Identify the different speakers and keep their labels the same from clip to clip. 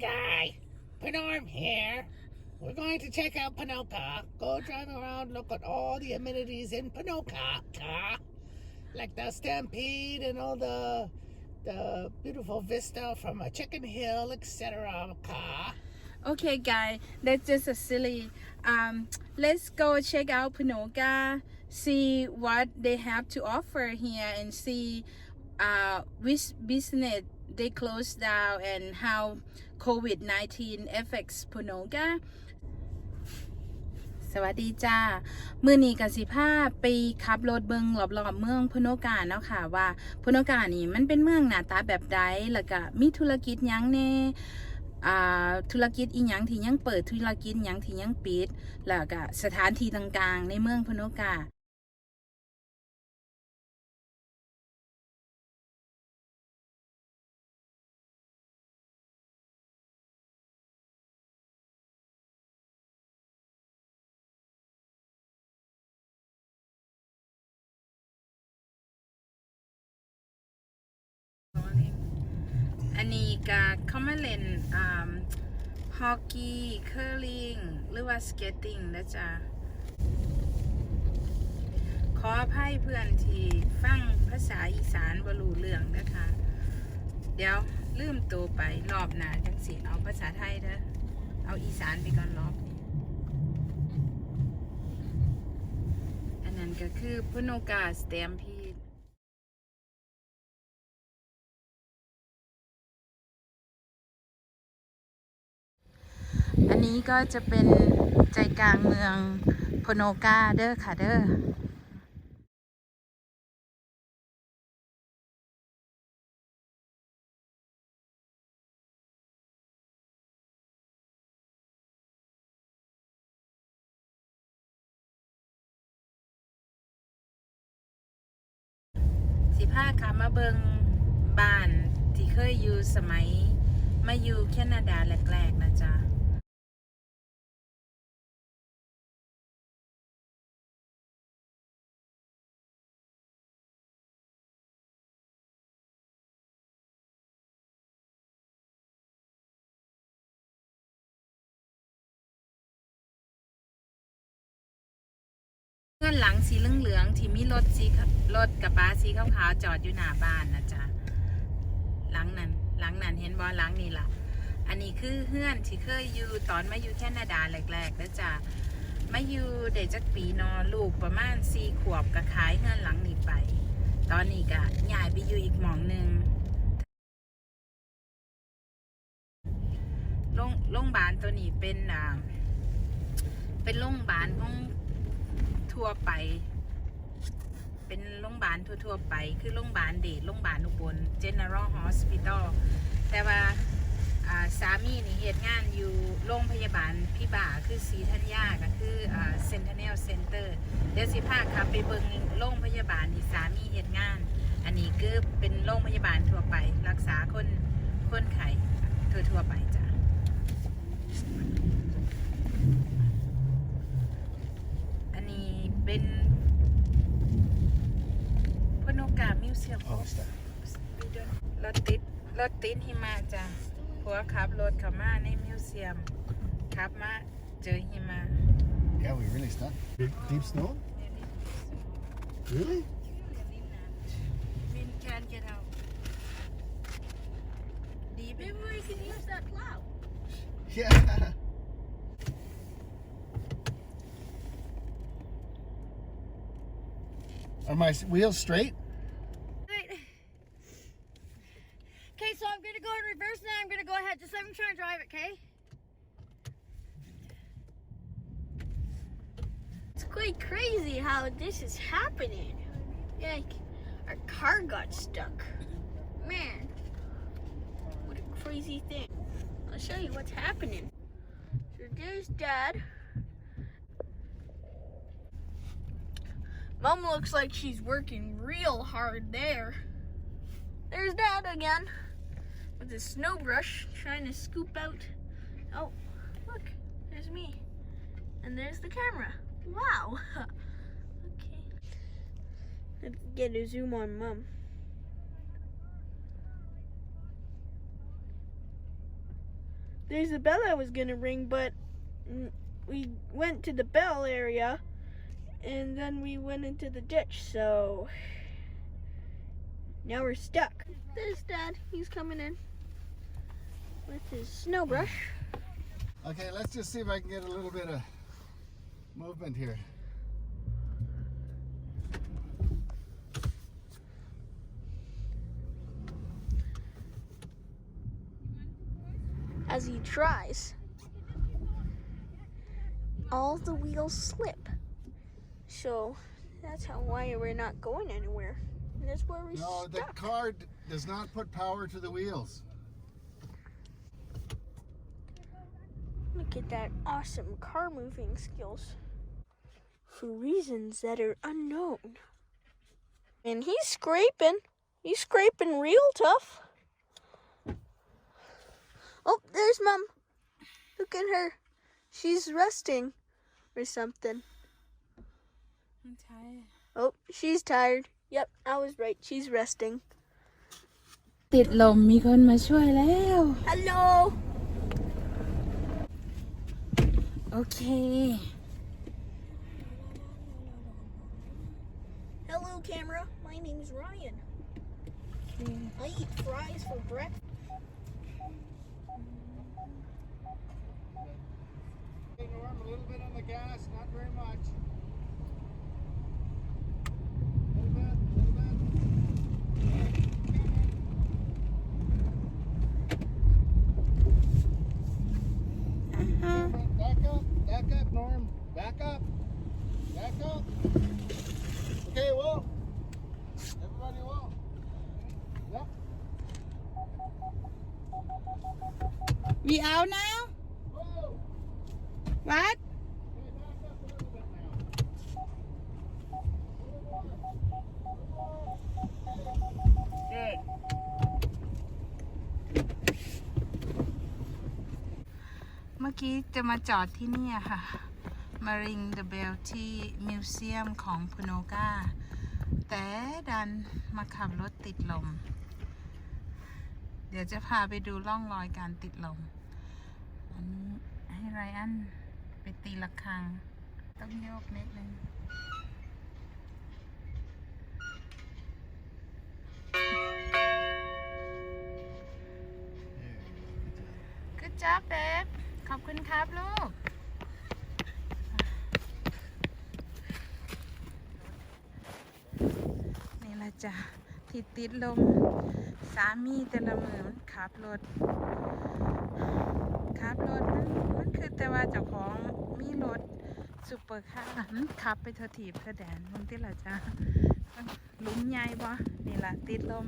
Speaker 1: guy. Panorm here. We're going to check out Panoka. Go drive around, look at all the amenities in Panoka, like the Stampede and all the the beautiful vista from a Chicken Hill, etc.
Speaker 2: Okay, guys, that's just a silly. Um, let's go check out Panoka, see what they have to offer here, and see uh, which business they closed down and how COVID 19 affects Panoka. สวัสดีจ้า มือนี้กสิภาพไปขับรถเบิงรอบๆเมืองพโนกาเนาะค่ะว่าพโนกานี่มันเป็นเมืองหน้าตาแบบใดแล้วก็มีธุรกิจยังแน่อ่าธุรกิจอีหยังที่ยังเปิดธุรกิจยังที่ยังปิด แล้วก็สถานที่ต่างๆ ในเมืองพโนกา ฮอกกี้เคอร์ลิงหรือว่าสเก็ตติ้งนะจ๊ะ ขออภัยเพื่อนที่ฟังภาษาอีสานบรูเรื่องนะคะ เดี๋ยวลืมตัวไปรอบหนาจังสิ เอาภาษาไทยเด้อเอาอีสานไปก่อนรอบนี้ อันนั้นก็คือพโนกาสเตมพี นนี้ก็จะเป็นใจกลางเมืองโพโนกาเด้อค่ะเด้อสิพาค่ะมาเบิงบ้านที่เคยอยู่สมัย มาอยู่แคนาดาแรกๆนะจ๊ะ เงื่อนหลังสีเหลืองๆที่มีรถสีรถกระบะสีขาวๆจอดอยู่หน้าบ้านนะจ๊ะหลังนั้นหลังนั้นเห็นบอหลังนี่ล่ะ อันนี้คือเฮื่อนที่เคยอยู่ตอนมาอยู่แคนาดาแรกๆแล้วจ้ะมาอยู่เด็กจักปีนอลูกประมาณสี่ขวบก็ขายเฮือนหลังนี้ไป ตอนนี้ก็ย้ายไปอยู่อีกหมองหนึ่งโรงโรงพยาบาลตัวนี้เป็นอ่าเป็นโรงพยาบาลของ ทั่วไป เป็นโรงพยาบาลทั่วๆไป คือโรงพยาบาลเดชโรงพยาบาลอุบล General Hospital แต่ว่าอ่าสามีนี่เหตุงานอยู่โรงพยาบาลพี่บ่าคือศรีธัญญาก็คืออ่า Centennial Center เดี๋ยวสิพาครับไปเบิ่งโรงพยาบาลที่สามีเหตุงาน อันนี้คือเป็นโรงพยาบาลทั่วไป รักษาคนคนไข้ทั่วๆไปจ้ะ อันนี้ เป็นพนกามิวเซียม
Speaker 1: Oh, stuff.
Speaker 2: รถติดรถติดหิมะจ้ะผัวขับรถเข้ามาในมิวเซียมขับมาเจอหิมะ
Speaker 1: Yeah, we really stuck. Deep, deep snow? Really?
Speaker 2: We can't get out. Deep
Speaker 3: Maybe we can use that plow.
Speaker 1: Yeah. Are my wheels straight?
Speaker 3: Okay, so I'm gonna go in reverse now. I'm gonna go ahead. Just let me try and drive it, okay? It's quite crazy how this is happening. Like, our car got stuck. Man, what a crazy thing. I'll show you what's happening. So there's Dad. Mom looks like she's working real hard there. There's Dad again with his snow brush trying to scoop out. Oh, look, there's me. And there's the camera. Wow. okay. Let's get a zoom on Mom. there's a bell I was gonna ring, but we went to the bell area, and then we went into the ditch. So now we're stuck. There's Dad. He's coming in with his snow brush.
Speaker 4: Okay, let's just see if I can get a little bit of movement here.
Speaker 3: As he tries, all the wheels slip. So that's how why we're not going anywhere. And that's where we're
Speaker 4: No, the
Speaker 3: stuck.
Speaker 4: car d- does not put power to the wheels.
Speaker 3: Look at that awesome car moving skills. For reasons that are unknown. And he's scraping. He's scraping real tough. Oh, there's Mom. Look at her. She's resting or something. Oh, she's tired. Yep, I was right. She's resting.
Speaker 2: ติดลมมีคนมาช่วยแล้ว
Speaker 3: Hello.
Speaker 2: โอเค
Speaker 3: Hello, camera. My name's Ryan. I eat fries for breakfast.
Speaker 4: Okay, Norm, a little bit on the gas, not very much. Back up, Norm. Back up. Back up. Okay, well. Everybody well. Yep.
Speaker 2: we out now
Speaker 4: Whoa.
Speaker 2: what มื่อกี้จะมาจอดที่นี่อะค่ะ มาริงเดอะเบลที่มิวเซียมของพโนกาแต่ดันมาขับรถติดลม เดี๋ยวจะพาไปดูร่องรอยการติดลม อันนี้ให้ไรอันไปตีละครัง ต้องโยกนิดนึง Good job babe ขอบคุณครับลูก นี่ละจ้ะที่ติดลมสามีแต่ละมือมันขับรถขับรถมันมันคือแต่ว่าเจ้าของมีรถซุปเปอร์คาร์มันขับไปเทอทีบเทอแดนมึงที่ละจ้ะลุ้มใหญ่บ่นี่ละติดลม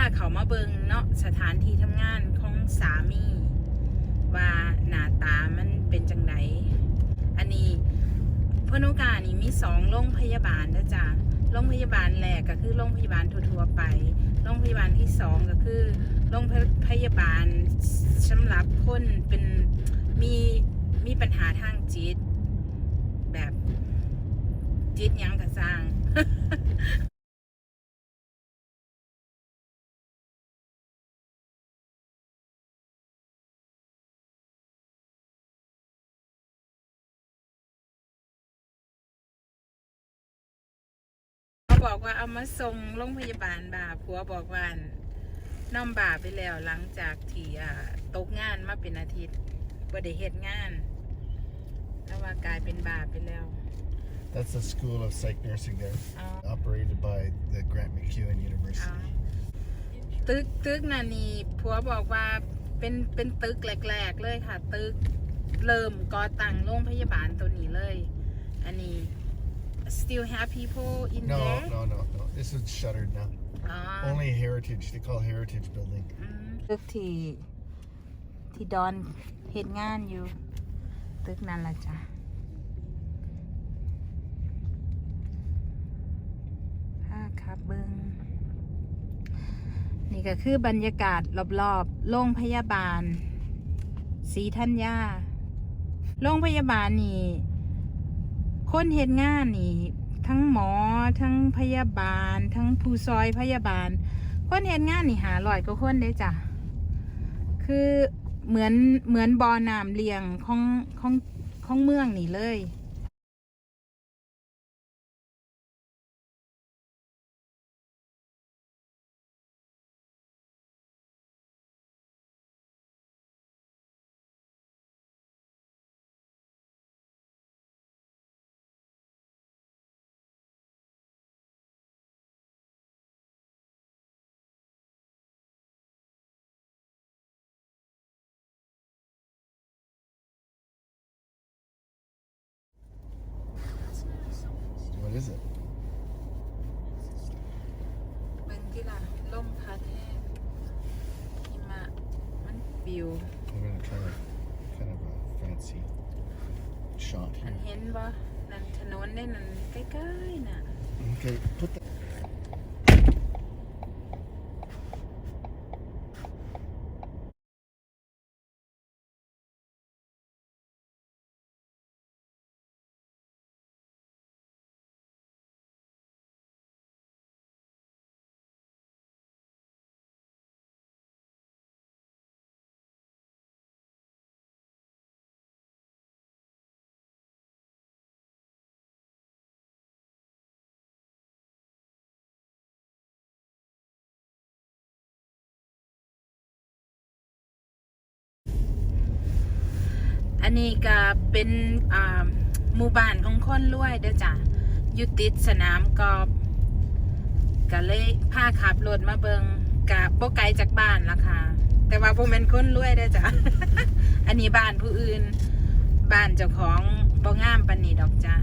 Speaker 2: ถ้าเขามาเบิงเนาะสถานที่ทำงานของสามี ว่าหน้าตามันเป็นจังไดอันนี้พนุกานี่มีสองโรงพยาบาลนะจ๊ะโรงพยาบาลแรกก็คือโรงพยาบาลทั่วๆไปโรงพยาบาลที่สองก็คือโรงพยาบาลสำหรับคนเป็นมีมีปัญหาทางจิตแบบจิตยังกะสร้าง บอกว่าเอามาส่งโรงพยาบาลบ่าผัวบอกว่าน้อมบ่าไปแล้วหลังจากที่อ่าตกงานมาเป็นอาทิตย์บ่ได้เฮ็ดงาน แล้วว่ากลายเป็นบ่าไปแล้ว
Speaker 4: That's the School of Psych Nursing there,
Speaker 2: อ๋อ
Speaker 4: operated by the Grant McEwen
Speaker 2: อ๋อ
Speaker 4: University.
Speaker 2: ตึกตึกน่ะนี่ผัวบอกว่าเป็นเป็นตึกแรกๆเลยค่ะ ตึกเริ่มก่อตั้งโรงพยาบาลตัวนี้เลย อันนี้ still have people in
Speaker 4: no,
Speaker 2: there?
Speaker 4: No, no, no. no. This is shuttered now.
Speaker 2: Ah.
Speaker 4: Only heritage. They call heritage building.
Speaker 2: ตึกที่ที่ดอนเหตุงานอยู่ ตึกนั้นละจ้ะ ภาพครับเบิ้งนี่ก็คือบรรยากาศรอบๆ โรงพยาบาล สีทัญญาโรงพยาบาลนี่ คนเห็นงานนี่ ทั้งหมอทั้งพยาบาล ทั้งผู้ซอยพยาบาล คนเห็นงานนี่หาลอยก็คนได้จ้ะคือเหมือนเหมือนบ่อน้ำเลี้ยงของของของเมืองนี่เลย
Speaker 4: What is it?
Speaker 2: เบิ่งที่ละล่มพัดแห้งหิมะ มันปิว
Speaker 4: I'm gonna try a kind of a fancy shot
Speaker 2: อัน
Speaker 4: here.
Speaker 2: เห็นบ่นั่นถนนได้นั่นใกล้ๆน่ะ
Speaker 4: Okay, put
Speaker 2: อันนี้ก็เป็นอ่าหมู่บ้านของคนรวยเด้อจ้ะอยู่ติดสนามกอล์ฟก็เลยพาขับรถมาเบิงกับโบไกลจากบ้านละค่ะ แต่ว่าผมเป็นคนรวยเด้อจ้ะอันนี้บ้านผู้อื่น บ้านเจ้าของบ่งามปันนี่ดอกจ้ะ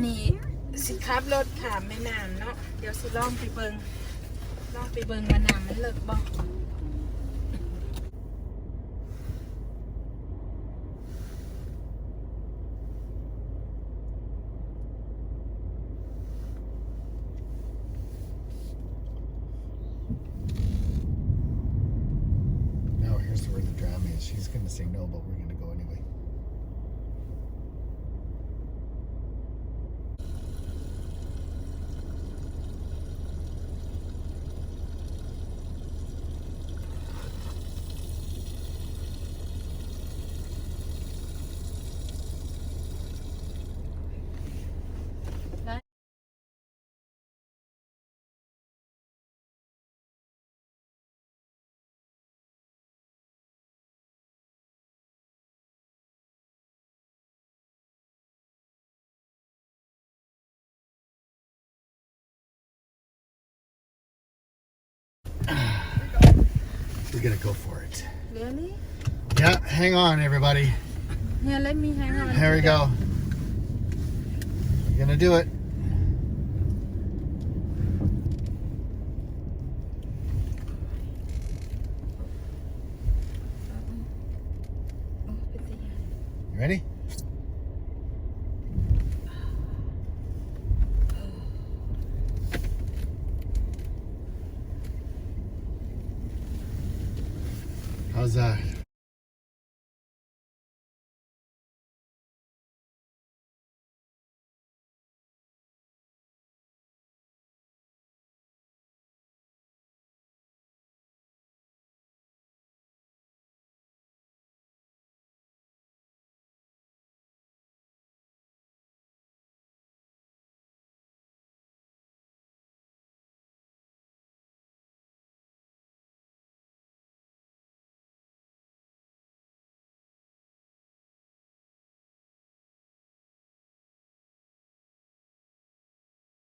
Speaker 2: นนี้สิขับรถขามแม่น้ำเนาะเดี๋ยวสิลองไปเบิงลองไปเบิงว่าน้ำมันเลิกบ่
Speaker 4: actually gonna go for it.
Speaker 2: Really?
Speaker 4: Yeah, hang on everybody.
Speaker 2: Yeah, let me hang on.
Speaker 4: Here we go. You're gonna do it.
Speaker 2: Oh, you
Speaker 4: ready? How's that?